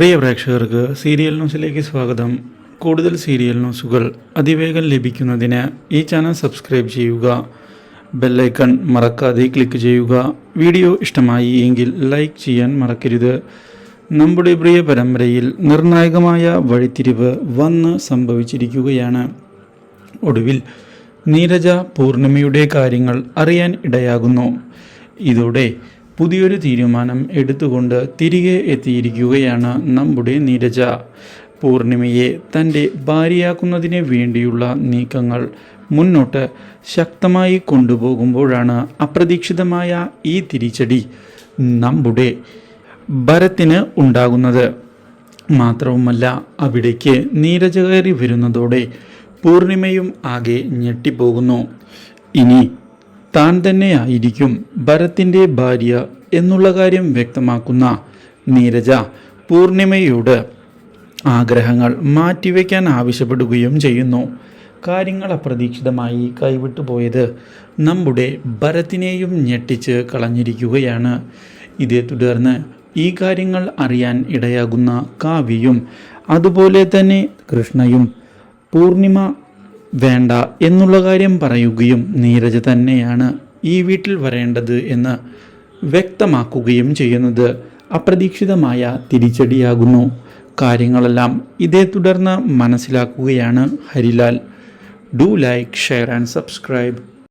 പ്രിയ പ്രേക്ഷകർക്ക് സീരിയൽ ന്യൂസിലേക്ക് സ്വാഗതം. കൂടുതൽ സീരിയൽ ന്യൂസുകൾ അതിവേഗം ലഭിക്കുന്നതിന് ഈ ചാനൽ സബ്സ്ക്രൈബ് ചെയ്യുക. ബെല്ലൈക്കൺ മറക്കാതെ ക്ലിക്ക് ചെയ്യുക. വീഡിയോ ഇഷ്ടമായി എങ്കിൽ ലൈക്ക് ചെയ്യാൻ മറക്കരുത്. നമ്മുടെ പ്രിയ പരമ്പരയിൽ നിർണായകമായ വഴിത്തിരിവ് വന്ന് സംഭവിച്ചിരിക്കുകയാണ്. ഒടുവിൽ നീരജ പൂർണിമയുടെ കാര്യങ്ങൾ അറിയാൻ ഇടയാകുന്നു. ഇതോടെ പുതിയൊരു തീരുമാനം എടുത്തുകൊണ്ട് തിരികെ എത്തിയിരിക്കുകയാണ് നമ്മുടെ നീരജ. പൂർണിമയെ തന്റെ ഭാര്യയാക്കുന്നതിന് വേണ്ടിയുള്ള നീക്കങ്ങൾ മുന്നോട്ട് ശക്തമായി കൊണ്ടുപോകുമ്പോഴാണ് അപ്രതീക്ഷിതമായ ഈ തിരിച്ചടി നമ്മുടെ ഭരത്തിന് ഉണ്ടാകുന്നത്. മാത്രവുമല്ല അവിടേക്ക് നീരജ കയറി വരുന്നതോടെ പൂർണിമയും ആകെ ഞെട്ടിപ്പോകുന്നു. ഇനി താൻ തന്നെയായിരിക്കും ഭരത്തിന്റെ ഭാര്യ എന്നുള്ള കാര്യം വ്യക്തമാക്കുന്ന നീരജ പൂർണിമയോട് ആഗ്രഹങ്ങൾ മാറ്റിവെക്കാൻ ആവശ്യപ്പെടുകയും ചെയ്യുന്നു. കാര്യങ്ങൾ അപ്രതീക്ഷിതമായി കൈവിട്ടു പോയത് നമ്മുടെ ഭരത്തിനെയും ഞെട്ടിച്ച് കളഞ്ഞിരിക്കുകയാണ്. ഇതേ തുടർന്ന് ഈ കാര്യങ്ങൾ അറിയാൻ ഇടയാകുന്ന കാവ്യയും അതുപോലെ തന്നെ കൃഷ്ണയും പൂർണിമ വേണ്ട എന്നുള്ള കാര്യം പറയുകയും നീരജ് തന്നെയാണ് ഈ വീട്ടിൽ വരേണ്ടത് എന്ന് വ്യക്തമാക്കുകയും ചെയ്യുന്നത്. അപ്രതീക്ഷിതമായ തിരിച്ചടിയാകുന്നു. കാര്യങ്ങളെല്ലാം ഇതേ തുടർന്ന് മനസ്സിലാക്കുകയാണ് Harilal. Do like share and subscribe.